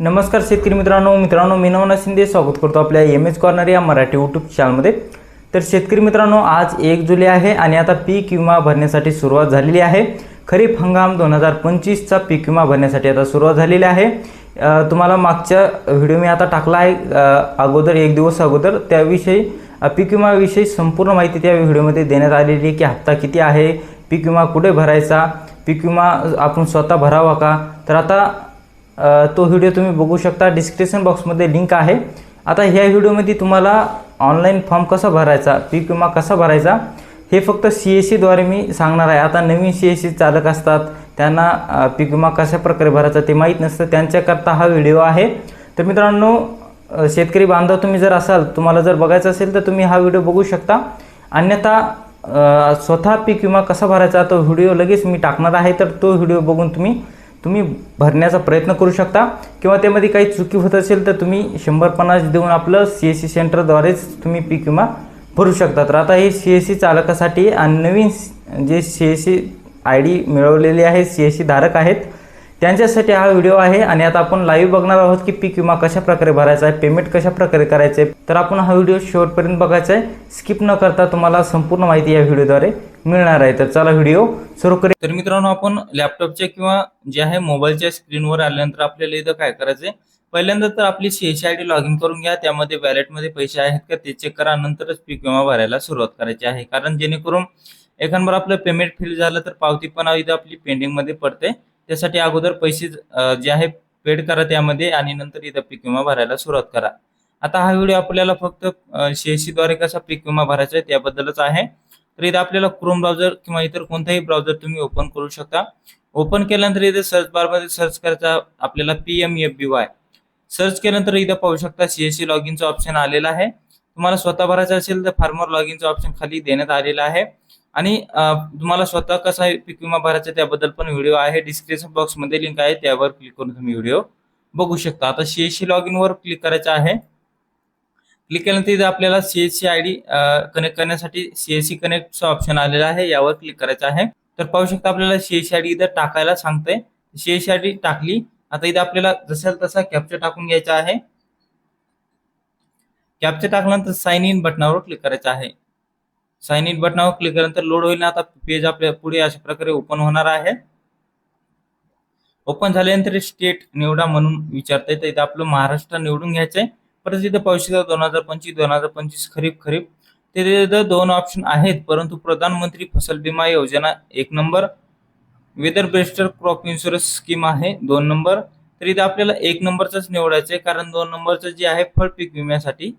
नमस्कार शेतकरी मित्रांनो मित्रांनो मी नवना शिंदे स्वागत करतो आपल्या एम एस कॉर्नर या मराठी यूट्यूब चॅनलमध्ये तर शेतकरी मित्रांनो आज एक जुलै आहे आणि आता पीक विमा भरण्यासाठी सुरुवात झालेली आहे. खरीप हंगाम दोन हजार पंचवीसचा पीक विमा भरण्यासाठी आता सुरुवात झालेली आहे. तुम्हाला मागच्या व्हिडिओ मी आता टाकला आहे अगोदर एक दिवस अगोदर. त्याविषयी पीक विमाविषयी संपूर्ण माहिती त्या व्हिडिओमध्ये देण्यात आलेली आहे की हप्ता किती आहे पीक विमा कुठे भरायचा पीक विमा आपण स्वतः भरावा का? तर आता तो व्हिडिओ तुम्ही बघू शकता. डिस्क्रिप्शन बॉक्समध्ये लिंक आहे. आता ह्या व्हिडिओमध्ये तुम्हाला ऑनलाईन फॉर्म कसा भरायचा पीक विमा कसा भरायचा हे फक्त सी एस सीद्वारे मी सांगणार आहे. आता नवीन सी एस सी चालक असतात. त्यांना पीक विमा कशा प्रकारे भरायचा ते माहीत नसतं. त्यांच्याकरता हा व्हिडिओ आहे. तर मित्रांनो शेतकरी बांधव तुम्ही जर असाल तुम्हाला जर बघायचं असेल तर तुम्ही हा व्हिडिओ बघू शकता. अन्यथा स्वतः पीक विमा कसा भरायचा तो व्हिडिओ लगेच मी टाकणार आहे. तर तो व्हिडिओ बघून तुम्ही तुम्ही भरण्याचा प्रयत्न करू शकता किंवा त्यामध्ये काही चुकी होत असेल तर तुम्ही शंभर पन्नास देऊन आपलं सी एस सी सेंटरद्वारेच तुम्ही पीक विमा भरू शकता तर आता हे सी एस सी चालकासाठी आणि नवीन जे C S C I D मिळवलेले आहे सी एस सी धारक आहेत त्यांच्यासाठी हा व्हिडिओ आहे आणि आता आपण लाईव्ह बघणार आहोत की पीक विमा कशा प्रकारे भरायचा आहे पेमेंट कशा प्रकारे करायचं. आहे तर आपण हा व्हिडिओ शेवटपर्यंत बघायचा आहे. स्किप न करता तुम्हाला संपूर्ण माहिती या व्हिडिओद्वारे मिळणार आहे. तर चला व्हिडिओ सुरू करू तर मित्रांनो आपण लॅपटॉपच्या किंवा जे आहे मोबाईलच्या स्क्रीनवर आल्यानंतर आपल्याला इथं काय करायचंय? पहिल्यांदा तर आपली सीएसआय डी लॉग इन करून घ्या. त्यामध्ये वॅलेटमध्ये पैसे आहेत का ते चेक करा. नंतरच पीक विमा भरायला सुरुवात करायची आहे. कारण जेणेकरून एखादं आपलं पेमेंट फेल झालं तर पावती पण इथं आपली पेंडिंगमध्ये पडते. त्यासाठी अगोदर पैसे जे आहे पेड करा त्यामध्ये आणि नंतर इथं पीक विमा भरायला सुरुवात करा. आता हा व्हिडिओ आपल्याला फक्त सीएससी द्वारे कसा पीक विमा भरायचा आहे त्याबद्दलच आहे. तर इथं आपल्याला क्रोम ब्राउझर किंवा इतर कोणताही ब्राउझर तुम्ही ओपन करू शकता. ओपन केल्यानंतर इथे सर्च बारमध्ये सर्च करायचा आपल्याला P M F B Y search केल्यानंतर इथं पाहू शकता सीएससी लॉग इनचा ऑप्शन आलेला आहे. तुम्हाला स्वतः भरायचं असेल तर फार्मर लॉग इनचा ऑप्शन खाली देण्यात आलेला आहे. आणि तुम्हाला स्वतः कसा आहे पीक विमा भरायचा त्याबद्दल पण व्हिडिओ आहे. डिस्क्रिप्शन बॉक्समध्ये लिंक आहे. त्यावर क्लिक करून तुम्ही व्हिडिओ बघू शकता. आता सीएससी लॉग इनवर क्लिक करायचं आहे. क्लिक केल्यानंतर इथे आपल्याला सीएससी आय डी कनेक्ट करण्यासाठी सीएससी कनेक्टचा ऑप्शन आलेला आहे. यावर क्लिक करायचं आहे. तर पाहू शकता आपल्याला सीएससी आय डी इथं टाकायला सांगतंय. सीएससी आय डी टाकली. आता इथे आपल्याला जसा तसा कॅप्चर टाकून घ्यायचा आहे. कॅप्चर टाकल्यानंतर साइन इन बटनावर क्लिक करायचं आहे. साइन इन बटनावर क्लिक केल्यानंतर लोड होईल आता पेज आपल्या पुढे अशा प्रकारे ओपन होणार आहे. ओपन झाल्यानंतर स्टेट निवडा म्हणून विचारता तर इथे आपलं महाराष्ट्र निवडून घ्यायचंय. परत इथं दोन हजार पंचवीस दोन हजार पंचवीस खरीप खरीप. ते दोन ऑप्शन आहेत परंतु प्रधानमंत्री फसल विमा योजना एक number weather based crop insurance scheme आहे दोन नंबर तर इथं आपल्याला एक नंबरचाच निवडायचं आहे कारण दोन नंबरचं जे आहे फळ पीक विम्यासाठी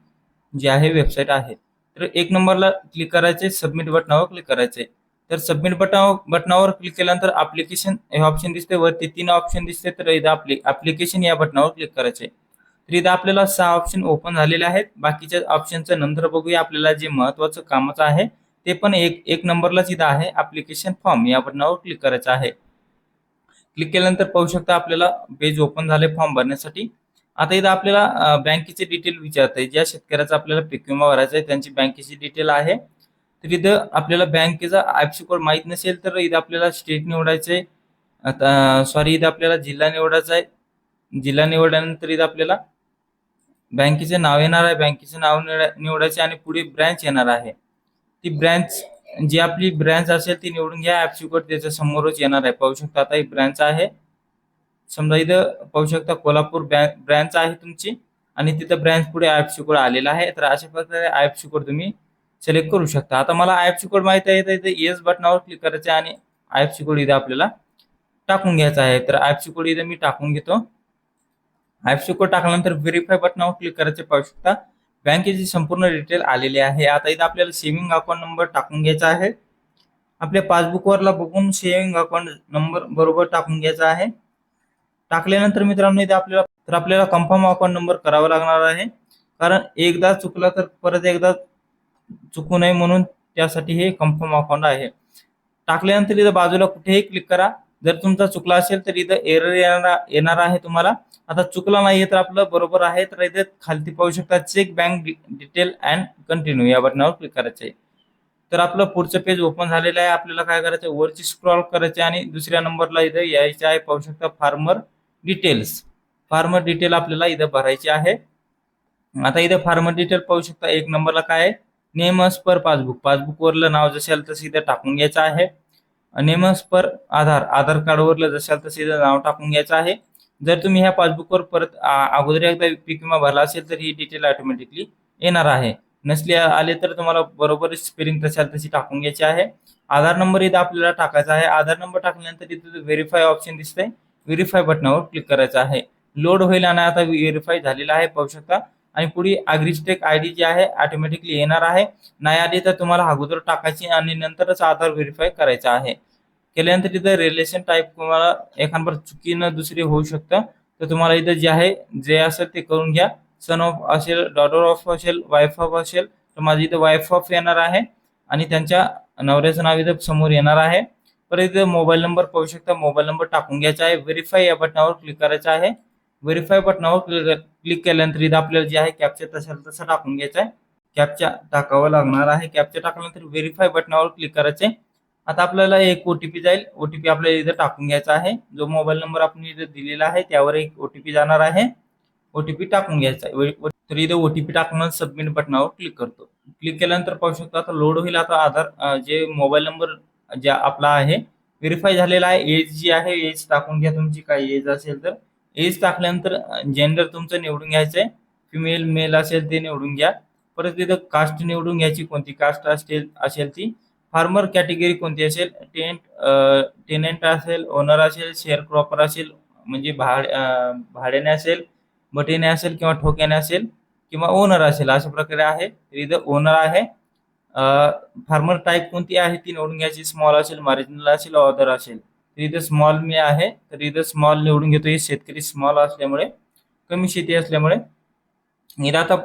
जे आहे वेबसाईट आहे. तर एक नंबरला क्लिक करायचे सबमिट बटनावर क्लिक करायचे तर सबमिट बटनावर बटनावर क्लिक केल्यानंतर अप्लिकेशन हे ऑप्शन दिसते वरती तीन ऑप्शन दिसते तर इथं आपली अप्लिकेशन या बटनावर क्लिक करायचे तर इथं आपल्याला सहा ऑप्शन ओपन झालेले आहेत. बाकीच्या ऑप्शनचं नंतर बघूया आपल्याला जे महत्वाचं कामाचं आहे ते पण एक एक नंबरलाच इथं आहे. अप्लिकेशन फॉर्म या बटनावर क्लिक करायचं आहे. क्लिक केल्यानंतर पाहू शकता आपल्याला पेज ओपन झाले फॉर्म भरण्यासाठी. आता इथं आपल्याला बँकेचे डिटेल विचारते ज्या शेतकऱ्याचा आपल्याला पीक विमा भरायचा आहे त्यांची बँकेची डिटेल आहे. तर इथं आपल्याला बँकेचा आयपसी कोड माहीत नसेल तर इथं आपल्याला स्टेट निवडायचं आहे. आता सॉरी इथं आपल्याला जिल्हा निवडायचा आहे. जिल्हा निवडल्यानंतर इथं आपल्याला बँकेचे नाव येणार आहे बँकेचे नाव निवडायचे आणि पुढे ब्रँच येणार आहे. ती ब्रँच जी आपली ब्रँच असेल ती निवडून घ्या ऍपची कोड त्याच्या समोरच येणार आहे. पाहू शकता आता ही ब्रँच आहे. समजा इथं पाहू शकता कोल्हापूर ब्रँच आहे तुमची आणि तिथं ब्रँच पुढे ऍपची कोड आलेला आहे. तर अशा प्रकारे ऍपची कोड तुम्ही सिलेक्ट करू शकता. आता मला ऍपची कोड माहिती आहे तर इथे येस बटनावर क्लिक करायचं आहे आणि ऍपची कोड इथे आपल्याला टाकून घ्यायचा आहे. तर ऍपची कोड इथे मी टाकून घेतो. आयएफसी कोड टाकल्यानंतर व्हेरीफाय बटनावर क्लिक करायचे पाहू शकता बँकेची संपूर्ण डिटेल आलेली आहे आता इथं आपल्याला सेव्हिंग अकाउंट नंबर टाकून घ्यायचा आहे. आपल्या पासबुकवरला बघून सेव्हिंग अकाउंट नंबर बरोबर टाकून घ्यायचा आहे. टाकल्यानंतर मित्रांनो इथे आपल्याला तर आपल्याला कन्फर्म अकाउंट नंबर करावा लागणार आहे. कारण एकदा चुकला तर परत एकदा चुकू नये म्हणून त्यासाठी हे कन्फर्म अकाउंट आहे. टाकल्यानंतर इथं बाजूला कुठेही क्लिक करा. जर तुमचा चुकला असेल तर इथं एरर येणार येणार आहे तुम्हाला. आता चुकला नाहीये तर आपलं बरोबर आहे तर इथे खालती पाहू शकता check bank detail and continue या बटनावर क्लिक करायचं आहे. तर आपलं पुढचं पेज ओपन झालेलं आहे. आपल्याला काय करायचं वरची स्क्रॉल करायचे आणि दुसऱ्या नंबरला इथं यायचं आहे. पाहू शकता फार्मर डिटेल्स फार्मर डिटेल आपल्याला इथं भरायची आहे. आता इथं फार्मर डिटेल पाहू शकता. एक नंबरला काय आहे? नेमस पर पासबुक पासबुकवरलं नाव जसे आलं तसं इथं टाकून घ्यायचं आहे. नेमस पर आधार आधार कार्डवरलं जसे आलं तसं नाव टाकून घ्यायचं आहे. जर तुम्ही ह्या पासबुकवर परत अगोदर एकदा पीक विमा भरला असेल तर ही डिटेल ऑटोमॅटिकली येणार आहे. नसले आले तर तुम्हाला बरोबर स्पेलिंग तशाल तशी टाकून घ्यायची आहे. आधार नंबर इथं आपल्याला टाकायचा आहे. आधार नंबर टाकल्यानंतर इथं व्हेरीफाय ऑप्शन दिसतंय व्हेरीफाय बटनावर क्लिक करायचं आहे. लोड होईल आणि आता व्हेरीफाय झालेला आहे. पाहू शकता आणि पुढे अग्रिस्टेक आय डी जी आहे ऑटोमॅटिकली येणार आहे. नाही आली तर तुम्हाला अगोदर टाकायची आणि नंतरच आधार व्हेरीफाय करायचं आहे. केल्यानंतर तिथं रिलेशन टाईप तुम्हाला एखादं चुकीनं दुसरी होऊ शकतं. तर तुम्हाला इथं जे आहे जे असेल ते करून घ्या. सन ऑफ असेल डॉटर ऑफ असेल वाईफ ऑफ असेल तर माझं इथं वाईफ ऑफ येणार आहे आणि त्यांच्या नवऱ्याचं नाव इथं समोर येणार आहे. परत इथं मोबाईल नंबर पाहू शकता. मोबाईल नंबर टाकून घ्यायचा आहे. व्हेरीफाय या बटनावर क्लिक करायचं आहे. व्हेरीफाय बटनावर क्लिक केल्यानंतर इथं आपल्याला जे आहे कॅप्चा तसं तसं टाकून घ्यायचं आहे. कॅप्चा टाकावं लागणार आहे. कॅप्चा टाकल्यानंतर व्हेरीफाय बटनावर क्लिक करायचे आता आपल्याला एक ओटीपी जाईल. ओटीपी आपल्याला इथं टाकून घ्यायचा आहे. जो मोबाईल नंबर आपण इथं दिलेला आहे त्यावर एक ओटीपी जाणार आहे. ओटीपी टाकून घ्यायचा आहे. तर इथं ओटीपी टाकून सबमिट बटनावर क्लिक करतो. क्लिक केल्यानंतर पाहू शकतो आता लोड होईल. आता आधार जे मोबाईल नंबर जे आपला आहे व्हेरीफाय झालेला आहे. एज जी आहे एज टाकून घ्या. तुमची काही एज असेल तर. एज टाकल्यानंतर जेंडर तुमचं निवडून घ्यायचंय. फिमेल मेल असेल ते निवडून घ्या. परत तिथं कास्ट निवडून घ्यायची कोणती? कास्ट असेल असेल ती. फार्मर कॅटेगरी कोणती असेल? टेंट टेनंट असेल ओनर असेल शेअर क्रॉपर असेल म्हणजे भाड भाड्याने असेल बटेने असेल किंवा ठोक्याने असेल किंवा ओनर असेल. अशा प्रकारे आहे. इथं ओनर आहे. फार्मर टाईप कोणती आहे? ती निवडून घ्यायची. स्मॉल असेल मार्जिनल असेल ऑदर असेल. इथं स्मॉल मी आहे. तर इथं स्मॉल निवडून घेतो. हे शेतकरी स्मॉल असल्यामुळे कमी शेती असल्यामुळे. इथं आता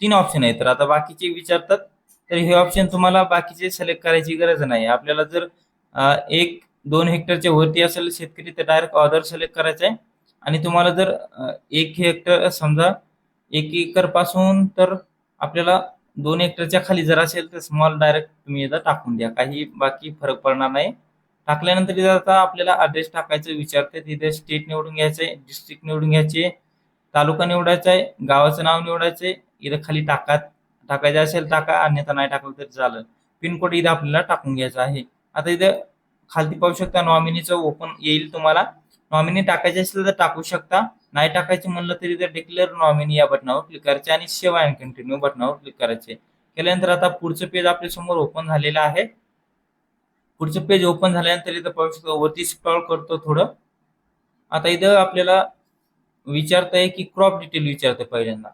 तीन ऑप्शन आहे तर आता बाकीचे विचारतात तर हे ऑप्शन तुम्हाला बाकीचे सिलेक्ट करायची गरज नाही. आपल्याला जर एक दोन हेक्टरच्या वरती असेल शेतकरी तर डायरेक्ट ऑर्डर सिलेक्ट करायचं आहे. आणि तुम्हाला जर एक हेक्टर समजा एक एकरपासून तर आपल्याला दोन हेक्टरच्या खाली जर असेल तर स्मॉल डायरेक्ट तुम्ही इथं टाकून द्या. काही बाकी फरक पडणार नाही. टाकल्यानंतर इथं आता आपल्याला अड्रेस टाकायचं विचारते. तिथे स्टेट निवडून घ्यायचंय डिस्ट्रिक्ट निवडून घ्यायचे तालुका निवडायचा आहे गावाचं नाव निवडायचंय इथं खाली टाका टाकायचं असेल टाका अन्यथा नाही टाकलं तरी चालेल. पिनकोड इथं आपल्याला टाकून घ्यायचा आहे. आता इथं खालती पाहू शकता नॉमिनीचं ओपन येईल तुम्हाला. नॉमिनी टाकायचे असेल तर टाकू शकता. नाही टाकायचे म्हणलं तरी तर डिक्लेअर नॉमिनी या बटनावर क्लिक करायचे आणि सेवा अँड कंटिन्यू बटनावर क्लिक करायचे. केल्यानंतर आता पुढचं पेज आपल्यासमोर ओपन झालेलं आहे. पुढचं पेज ओपन झाल्यानंतर इथं पाहू शकतो वरती स्क्रॉल करतो थोडं. आता इथं आपल्याला विचारतंय की क्रॉप डिटेल विचारतंय पहिल्यांदा.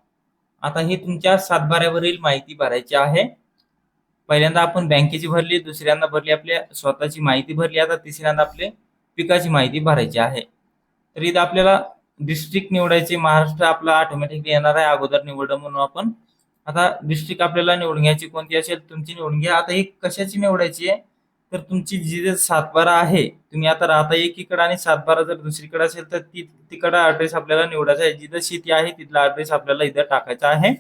आता ही तुमच्या सातबाऱ्यावरील माहिती भरायची आहे. पहिल्यांदा आपण बँकेची भरली दुसऱ्यांदा भरली आपल्या स्वतःची माहिती भरली आता तिसऱ्यांदा आपले पिकाची माहिती भरायची आहे. तर इथं आपल्याला डिस्ट्रिक्ट निवडायचे महाराष्ट्र आपला ऑटोमॅटिकली येणार आहे अगोदर निवडलं म्हणून आपण. आता डिस्ट्रिक्ट आपल्याला निवडून घ्यायची कोणती असेल तुमची निवडून घ्या. आता ही कशाची निवडायची आहे? तर तुमची जी सातबारा आहे तुम्ही आता राहता एकीकडे आणि सातबारा जर दुसरीकडे असेल तर ती तिकडं ऍड्रेस आपल्याला निवडायचा आहे. जिथं शेती आहे तिथला ऍड्रेस आपल्याला इथं टाकायचा आहे.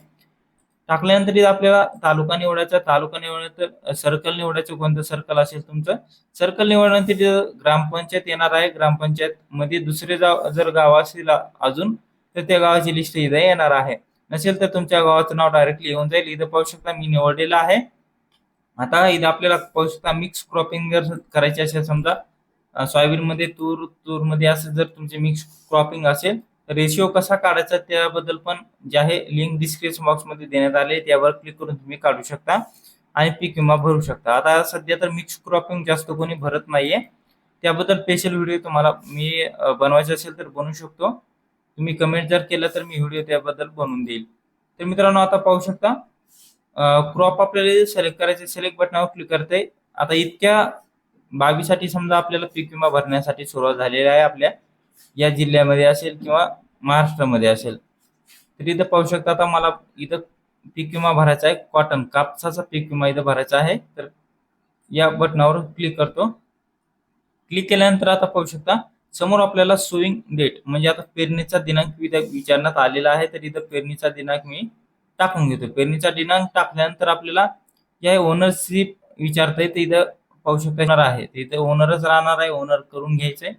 टाकल्यानंतर इथं आपल्याला तालुका निवडायचा. तालुका निवडल्यानंतर सर्कल निवडायचं. कोणतं सर्कल असेल तुमचं? सर्कल निवडल्यानंतर तिथं ग्रामपंचायत येणार आहे. ग्रामपंचायत मध्ये दुसरे जा- जर गाव असेल अजून तर त्या गावाची लिस्ट इथं येणार आहे. नसेल तर तुमच्या गावाचं नाव डायरेक्टली येऊन जाईल. इथं पाहू शकता मी निवडलेलं आहे. आता इथं आपल्याला पाहू शकता मिक्स क्रॉपिंग जर करायची असेल समजा सोयाबीन मध्ये तूर तूरमध्ये असं जर तुमचे मिक्स क्रॉपिंग असेल तर रेशिओ कसा काढायचा त्याबद्दल पण जे आहे लिंक डिस्क्रिप्शन बॉक्समध्ये देण्यात आले त्यावर क्लिक करून तुम्ही काढू शकता आणि पीक विमा भरू शकता. आता सध्या तर मिक्स क्रॉपिंग जास्त कोणी भरत नाहीये. त्याबद्दल स्पेशल व्हिडिओ तुम्हाला मी बनवायचा बनवायचे असेल तर बनवू शकतो. तुम्ही कमेंट जर केलं तर मी व्हिडिओ त्याबद्दल बनवून देईल. तर मित्रांनो आता पाहू शकता क्रॉप आपल्याला सिलेक्ट करायचे सिलेक्ट बटनावर क्लिक करते. आता इतक्या बाबीसाठी समजा आपल्याला पीक विमा भरण्यासाठी सुरुवात झालेली आहे आपल्या. या जिल्ह्यामध्ये असेल किंवा महाराष्ट्रामध्ये असेल. तर इथं पाहू शकता आता मला इथं पीक विमा भरायचा आहे. कॉटन कापसाचा पीक विमा इथं भरायचा आहे. तर या बटनावर क्लिक करतो. क्लिक केल्यानंतर आता पाहू शकता समोर आपल्याला सोईंग डेट म्हणजे आता पेरणीचा दिनांक विचारण्यात आलेला आहे. तर इथं पेरणीचा दिनांक मी टाकून घेतो पेरणीचा दिनांक टाकल्यानंतर आपल्याला या ओनरशिप विचारता येते इथं पाहू शकता आहे. तर इथं ओनरच राहणार आहे ओनर करून घ्यायचंय.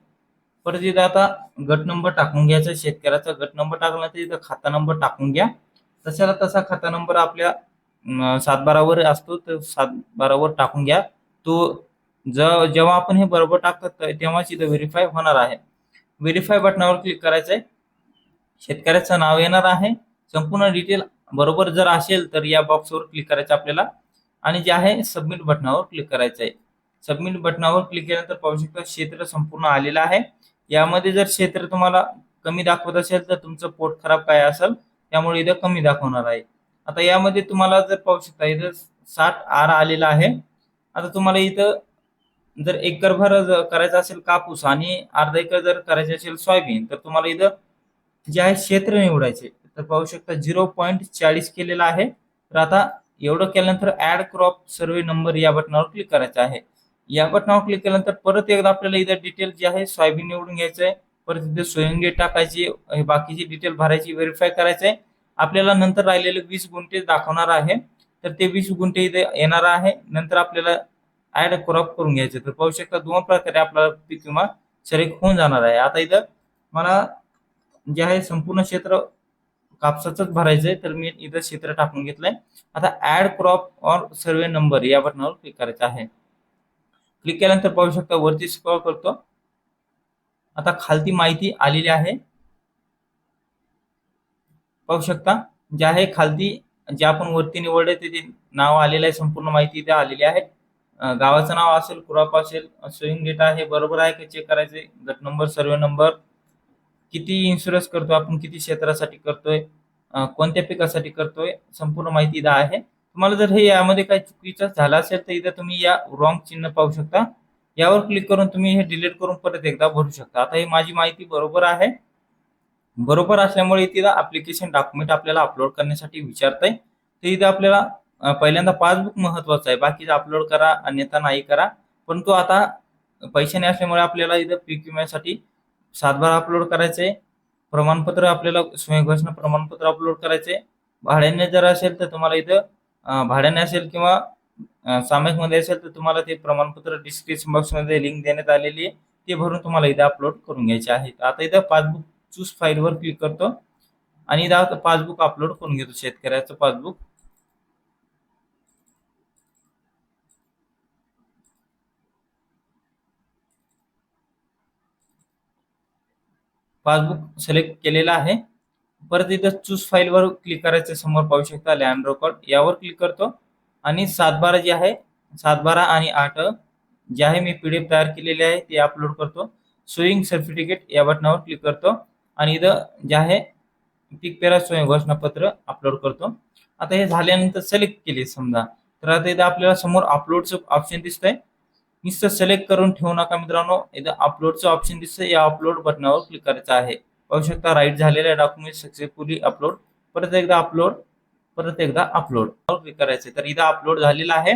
परत इथं आता गट नंबर टाकून घ्यायचा शेतकऱ्याचा गट नंबर टाकला तर इथं खाता नंबर टाकून घ्या. तशाला तसा खाता नंबर आपल्या सातबारावर असतो तर सातबारावर टाकून घ्या. तो ज- जेव्हा आपण हे बरोबर टाकतात तेव्हाच इथं व्हेरीफाय होणार आहे. व्हेरीफाय बटनावर क्लिक करायचं आहे शेतकऱ्याचं नाव येणार आहे. संपूर्ण डिटेल बरोबर जर असेल तर या बॉक्सवर क्लिक करायचं आपल्याला. आणि जे आहे सबमिट बटनावर क्लिक करायचं आहे. सबमिट बटनावर क्लिक केल्यानंतर पाहू शकता क्षेत्र संपूर्ण आलेलं आहे. यामध्ये जर क्षेत्र तुम्हाला कमी दाखवत असेल तर तुमचं पोट खराब काय असेल त्यामुळे इथं कमी दाखवणार आहे. आता यामध्ये तुम्हाला जर पाहू शकता इथं साठ आर आलेला आहे. आता तुम्हाला इथं जर एकर भर जर करायचा असेल कापूस आणि अर्धा एकर जर करायचे असेल सोयाबीन तर तुम्हाला इथं जे आहे क्षेत्र निवडायचे. तर पाहू शकता झिरो पॉईंट चाळीस केलेला आहे. तर आता एवढं केल्यानंतर ऍड क्रॉप सर्वे नंबर या बटनावर क्लिक करायचं आहे. या बटनावर क्लिक केल्यानंतर परत एकदा आपल्याला इथं डिटेल जे आहे सोयाबीन निवडून घ्यायचं आहे. परत इथे सोयंगे टाकायची हे बाकीची डिटेल भरायची व्हेरीफाय करायचं आहे. आपल्याला नंतर राहिलेले वीस गुंठे दाखवणार आहे. तर ते वीस गुंठे इथे येणार आहे. नंतर आपल्याला ऍड क्रॉप करून घ्यायचे तर पाहू शकता दोन प्रकारे आपल्याला पीक विमा शरीक होऊन जाणार आहे. आता इथं मला जे आहे संपूर्ण क्षेत्र कापसाचंच भरायचंय तर मी इथं क्षेत्र टाकून घेतलंय. आता add crop or survey number या बटनावर क्लिक करायचं आहे. क्लिक केल्यानंतर पाहू शकता वरती स्क्रॉल करतो. आता खालती माहिती आलेली आहे. पाहू शकता जे आहे खालती जे आपण वरती निवडले ते नाव आलेलं आहे संपूर्ण माहिती इथे आलेली आहे. गावाचं नाव असेल क्रॉप असेल स्विंग डेटा हे बरोबर आहे का? चेक करायचे गट नंबर सर्वे नंबर किती इन्शुरन्स करतोय आपण किती क्षेत्रासाठी करतोय कोणत्या पिकासाठी करतोय संपूर्ण माहिती इथं आहे. तुम्हाला जर हे यामध्ये काही चुकीचं झालं असेल तर इथं तुम्ही या रॉंग चिन्ह पाहू शकता. यावर क्लिक करून तुम्ही हे डिलीट करून परत एकदा भरू शकता. आता ही माझी माहिती बरोबर आहे. बरोबर असल्यामुळे तिथं अप्लिकेशन डॉक्युमेंट आपल्याला अपलोड करण्यासाठी विचारतंय. तर इथं आपल्याला पहिल्यांदा पासबुक महत्वाचं आहे. बाकीचं अपलोड करा अन्यथा नाही करा. परंतु आता पैसे नाही असल्यामुळे आपल्याला इथं पीक विम्यासाठी सातबार अपलोड करायचे. प्रमाणपत्र आपल्याला स्वयंघोषणा प्रमाणपत्र अपलोड करायचे. भाड्याने जर असेल तर तुम्हाला इथं भाड्याने असेल किंवा सामायिकमध्ये सामायिकमध्ये असेल तर तुम्हाला ते प्रमाणपत्र डिस्क्रिप्शन बॉक्समध्ये लिंक देण्यात आलेली आहे. ते भरून तुम्हाला इथं अपलोड करून घ्यायचे आहे. आता इथं पासबुक चूज फाईलवर क्लिक करतो. आणि इथं पासबुक अपलोड करून घेतो शेतकऱ्याचं पासबुक. पासबुक सिलेक्ट केलेला आहे. परत इथं चूज फाईलवर क्लिक करायचं समोर पाहू शकता लँड रेकॉर्ड यावर क्लिक करतो. आणि सातबारा जे आहे सातबारा आणि आठ जे आहे मी पीडीएफ तयार केलेले आहे ते अपलोड करतो. सोईंग सर्टिफिकेट या बटनावर क्लिक करतो. आणि इथं जे आहे पीक पेरा स्वयं घोषणापत्र अपलोड करतो. आता हे झाल्यानंतर सिलेक्ट केले समजा. तर आता इथं आपल्याला समोर अपलोडचं ऑप्शन दिसतंय. नुसतं सिलेक्ट करून ठेवू नका मित्रांनो. इथं अपलोडचं ऑप्शन दिसतं या अपलोड बटनावर क्लिक करायचं आहे. पाहू शकता राईट झालेल्या डॉक्युमेंट सक्सेसफुली अपलोड परत एकदा अपलोड परत एकदा अपलोड क्लिक करायचं तर इथं अपलोड झालेलं आहे.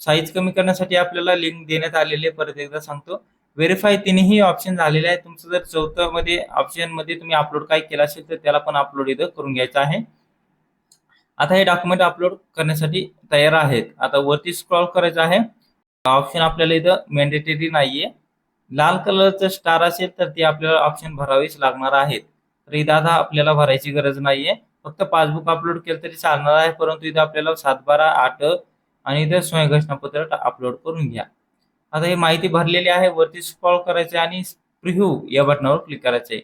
साईज कमी करण्यासाठी आपल्याला लिंक देण्यात आलेली आहे. परत एकदा सांगतो. व्हेरीफाय तिन्ही ऑप्शन झालेले आहे तुमचं जर चौथं मध्ये ऑप्शनमध्ये तुम्ही अपलोड काय केला असेल तर त्याला पण अपलोड इथं करून घ्यायचं आहे. आता हे डॉक्युमेंट अपलोड करण्यासाठी तयार आहेत. आता वरती स्क्रॉल करायचं आहे. ऑप्शन आपल्याला इथं मॅन्डेटरी नाहीये. लाल कलरचं स्टार असेल तर ते आपल्याला ऑप्शन भरावेच लागणार आहेत. तर इथं आता आपल्याला भरायची गरज नाहीये. फक्त पासबुक अपलोड केलं तरी चालणार आहे परंतु इथं आपल्याला सात बारा आठ आणि इथं स्वयंघोषणापत्र अपलोड करून घ्या. आता ही माहिती भरलेली आहे वरती स्क्रॉल करायचे आणि प्रिव्ह्यू या बटनावर क्लिक करायचे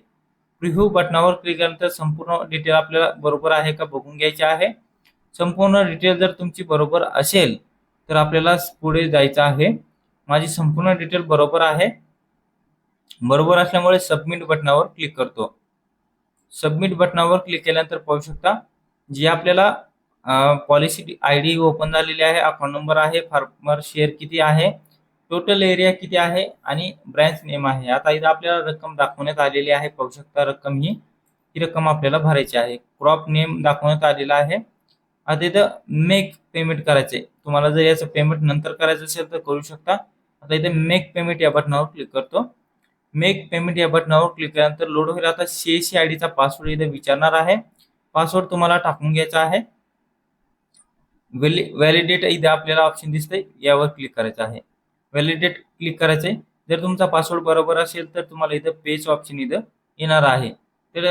प्रिव्ह्यू बटनावर क्लिक केल्यानंतर संपूर्ण डिटेल आपल्याला बरोबर आहे का बघून घ्यायचे आहे. संपूर्ण डिटेल जर तुमची बरोबर असेल तर आपल्याला पुढे जायचं आहे. माझी संपूर्ण डिटेल बरोबर आहे. बरोबर असल्यामुळे सबमिट बटनावर क्लिक करतो. सबमिट बटनावर क्लिक केल्यानंतर पाहू शकता जी आपल्याला पॉलिसी आय डी ओपन झालेली आहे अकाउंट नंबर आहे फार्मर शेअर किती आहे टोटल एरिया किती आहे आणि ब्रँच नेम आहे. आता इथं आपल्याला रक्कम दाखवण्यात आलेली आहे. पाहू शकता रक्कम ही ही रक्कम आपल्याला भरायची आहे. क्रॉप नेम दाखवण्यात आलेला आहे. आता इथं मेक पेमेंट करायचे तुम्हाला जर याचं पेमेंट नंतर करायचं असेल तर करू शकता. आता इथे मेक पेमेंट या बटनावर क्लिक करतो. मेक पेमेंट या बटनावर क्लिक केल्यानंतर लोड होईल. आता सीएसी आय डीचा पासवर्ड इथे विचारणार आहे. पासवर्ड तुम्हाला टाकून घ्यायचा आहे. व्हॅलिडेट इथे आपल्याला ऑप्शन दिसतंय. यावर क्लिक करायचं आहे. व्हॅलिडेट क्लिक करायचंय जर तुमचा पासवर्ड बरोबर असेल तर तुम्हाला इथं पेज ऑप्शन इथं येणार आहे. तर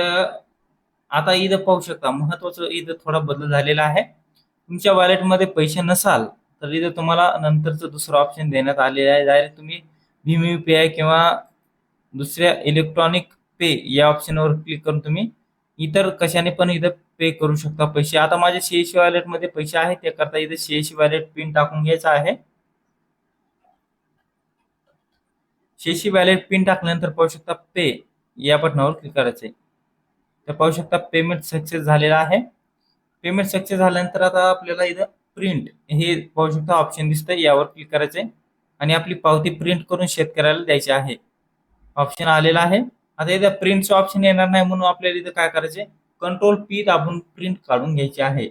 आता इथं पाहू शकता. महत्वाचं इथं थोडा बदल झालेला आहे. तुमच्या वॉलेटमध्ये पैसे नसाल तर इथं तुम्हाला नंतरचं दुसरं ऑप्शन देण्यात आलेलं आहे. डायरेक्ट तुम्ही भीम यू पी आय किंवा दुसऱ्या इलेक्ट्रॉनिक पे या ऑप्शनवर क्लिक करून तुम्ही इतर कशाने पण इथं पे करू शकता पैसे. आता माझ्या सीएससी वॉलेटमध्ये पैसे आहेत त्याकरता इथं सीएससी वॉलेट पिन टाकून घ्यायचा आहे. सीएससी वॉलेट पिन टाकल्यानंतर पाहू शकता पे या बटनावर क्लिक करायचं आहे तर पाहू शकता पेमेंट सक्सेस झालेला आहे. पेमेंट सक्सेस झाल्यानंतर आता आपल्याला इथं प्रिंट हे पाहू शकता ऑप्शन दिसतं यावर क्लिक करायचंय. आणि आपली पावती प्रिंट करून शेतकऱ्याला द्यायची आहे. ऑप्शन आलेला आहे. आता इथं प्रिंटचं ऑप्शन येणार नाही म्हणून आपल्याला इथं काय करायचंय? कंट्रोल पी दाबून प्रिंट काढून घ्यायची आहे.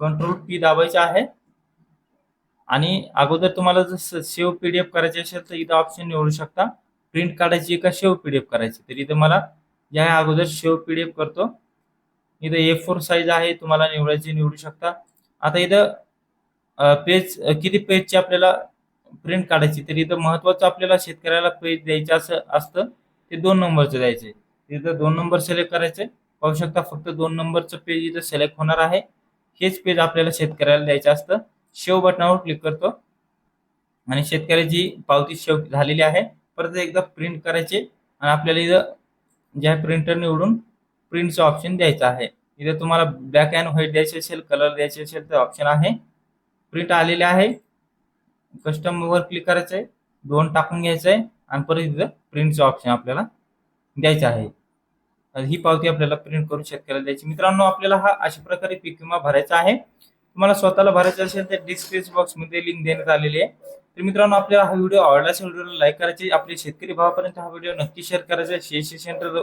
कंट्रोल पी दाबायचं आहे. आणि अगोदर तुम्हाला जर सेव्ह पीडीएफ करायची असेल तर इथं ऑप्शन निवडू शकता. प्रिंट काढायची का सेव्ह पीडीएफ करायची? तर इथं मला या अगोदर सेव्ह पीडीएफ करतो. इथं ए फोर साईज आहे तुम्हाला निवडायची निवडू शकता. आता इथं पेज किती पेजची आपल्याला प्रिंट काढायची? तर इथं महत्वाचं आपल्याला शेतकऱ्याला पेज द्यायचं असं असतं ते दोन नंबरचं द्यायचे. इथं दोन नंबर सिलेक्ट करायचे. पाहू शकता फक्त दोन नंबरचं पेज इथं सिलेक्ट होणार आहे. हेच पेज आपल्याला शेतकऱ्याला द्यायचं असतं. शेव बटनावर क्लिक करतो. आणि शेतकऱ्याची पावती शेव झालेली आहे परत एकदा प्रिंट करायचे. आणि आपल्याला इथं ज्या प्रिंटर निवडून प्रिंटचं ऑप्शन द्यायचं आहे. इथे तुम्हाला ब्लॅक अँड व्हाईट द्यायचे असेल कलर द्यायचे असेल तर ऑप्शन आहे. प्रिंट आलेले आहे. कस्टमवर क्लिक करायचं आहे दोन टाकून घ्यायचं आहे आणि परत इथं प्रिंटचं ऑप्शन आपल्याला द्यायचं आहे. ही पावती आपल्याला प्रिंट करून शेतकऱ्याला द्यायची. मित्रांनो आपल्याला हा अशा प्रकारे पीक विमा भरायचा आहे. तुम्हाला स्वतःला भरायचं असेल तर डिस्क्रिप्शन बॉक्समध्ये लिंक देण्यात आलेली आहे. तर मित्रांनो आपल्याला हा व्हिडिओ आवडला असेल व्हिडिओला लाईक करायचे. आपले शेतकरी भावापर्यंत हा व्हिडिओ नक्की शेअर करायचा शेअर सेंटर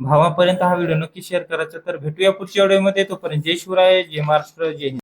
भावापर्यंत हा व्हिडिओ नक्की शेअर करायचा तर भेटूया पुढच्या व्हिडिओमध्ये. तोपर्यंत जय शिवराय जय महाराष्ट्र जय हिंद.